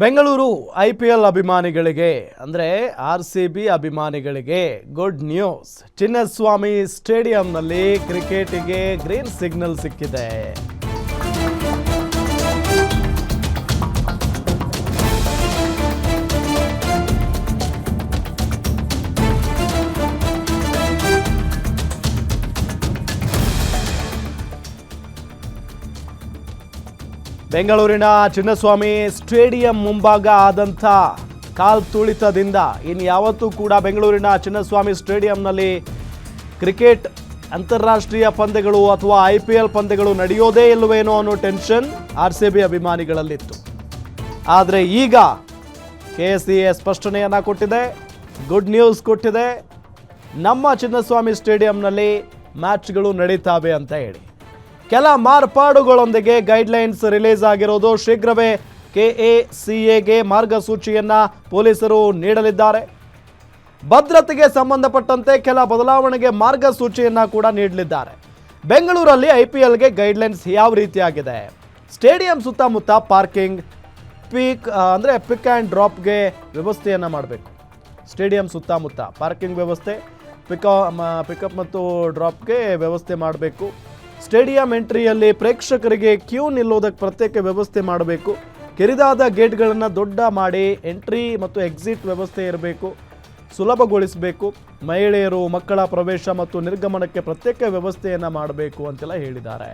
Bengaluru I P L ಅಭಿಮಾನಿಗಳಿಗೆ, ಅಂದರೆ R C B ಅಭಿಮಾನಿಗಳಿಗೆ ಗುಡ್ ನ್ಯೂಸ್ ಚಿನ್ನಸ್ವಾಮಿ ಸ್ಟೇಡಿಯಂನಲ್ಲಿ ಕ್ರಿಕೆಟಿಗೆ ಗ್ರೀನ್ ಸಿಗ್ನಲ್ ಸಿಕ್ಕಿದೆ. ಬೆಂಗಳೂರಿನ ಚಿನ್ನಸ್ವಾಮಿ ಸ್ಟೇಡಿಯಂ ಮುಂಭಾಗ ಆದಂಥ ಕಾಲ್ ತುಳಿತದಿಂದ ಇನ್ನು ಯಾವತ್ತೂ ಕೂಡ ಬೆಂಗಳೂರಿನ ಚಿನ್ನಸ್ವಾಮಿ ಸ್ಟೇಡಿಯಂನಲ್ಲಿ ಕ್ರಿಕೆಟ್, ಅಂತಾರಾಷ್ಟ್ರೀಯ ಪಂದ್ಯಗಳು ಅಥವಾ ಐ ಪಿ ಎಲ್ ಪಂದ್ಯಗಳು ನಡೆಯೋದೇ ಇಲ್ಲವೇನೋ ಅನ್ನೋ ಟೆನ್ಷನ್ ಆರ್ ಸಿ ಬಿ ಅಭಿಮಾನಿಗಳಲ್ಲಿತ್ತು. ಆದರೆ ಈಗ ಕೆ ಎಸ್ ಸಿ ಎ ಸ್ಪಷ್ಟನೆಯನ್ನು ಕೊಟ್ಟಿದೆ, ಗುಡ್ ನ್ಯೂಸ್ ಕೊಟ್ಟಿದೆ. ನಮ್ಮ ಚಿನ್ನಸ್ವಾಮಿ ಸ್ಟೇಡಿಯಂನಲ್ಲಿ ಮ್ಯಾಚ್ಗಳು ನಡೀತಾವೆ ಅಂತ ಹೇಳಿ. ಕೆಲ ಮಾರ್ಪಾಡುಗಳೊಂದಿಗೆ ಗೈಡ್ಲೈನ್ಸ್ ರಿಲೀಸ್ ಆಗಿರೋದು ಶೀಘ್ರವೇ ಕೆಎಸಿಎಗೆ ಮಾರ್ಗಸೂಚಿಯನ್ನ ಪೊಲೀಸರು ನೀಡಲಿದ್ದಾರೆ. ಭದ್ರತೆಗೆ ಸಂಬಂಧಪಟ್ಟಂತೆ ಕೆಲ ಬದಲಾವಣೆಗೆ ಮಾರ್ಗಸೂಚಿಯನ್ನ ಕೂಡ ನೀಡಲಿದ್ದಾರೆ. ಬೆಂಗಳೂರಲ್ಲಿ ಐ ಪಿ ಎಲ್ಗೆ ಗೈಡ್ಲೈನ್ಸ್ ಯಾವ ರೀತಿಯಾಗಿದೆ? ಸ್ಟೇಡಿಯಂ ಸುತ್ತಮುತ್ತ ಪಾರ್ಕಿಂಗ್, ಪಿಕ್ ಅಂದರೆ ಪಿಕ್ ಆ್ಯಂಡ್ ಡ್ರಾಪ್ಗೆ ವ್ಯವಸ್ಥೆಯನ್ನು ಮಾಡಬೇಕು. ಸ್ಟೇಡಿಯಂ ಸುತ್ತಮುತ್ತ ಪಾರ್ಕಿಂಗ್ ವ್ಯವಸ್ಥೆ, ಪಿಕ ಪಿಕಪ್ ಮತ್ತು ಡ್ರಾಪ್ಗೆ ವ್ಯವಸ್ಥೆ ಮಾಡಬೇಕು. ಸ್ಟೇಡಿಯಂ ಎಂಟ್ರಿಯಲ್ಲಿ ಪ್ರೇಕ್ಷಕರಿಗೆ ಕ್ಯೂ ನಿಲ್ಲೋದಕ್ಕೆ ಪ್ರತ್ಯೇಕ ವ್ಯವಸ್ಥೆ ಮಾಡಬೇಕು. ಕಿರಿದಾದ ಗೇಟ್ಗಳನ್ನು ದೊಡ್ಡ ಮಾಡಿ ಎಂಟ್ರಿ ಮತ್ತು ಎಕ್ಸಿಟ್ ವ್ಯವಸ್ಥೆ ಇರಬೇಕು. ಸುಲಭಗೊಳಿಸಬೇಕು. ಮಹಿಳೆಯರು, ಮಕ್ಕಳ ಪ್ರವೇಶ ಮತ್ತು ನಿರ್ಗಮನಕ್ಕೆ ಪ್ರತ್ಯೇಕ ವ್ಯವಸ್ಥೆಯನ್ನು ಮಾಡಬೇಕು ಅಂತೆಲ್ಲ ಹೇಳಿದ್ದಾರೆ.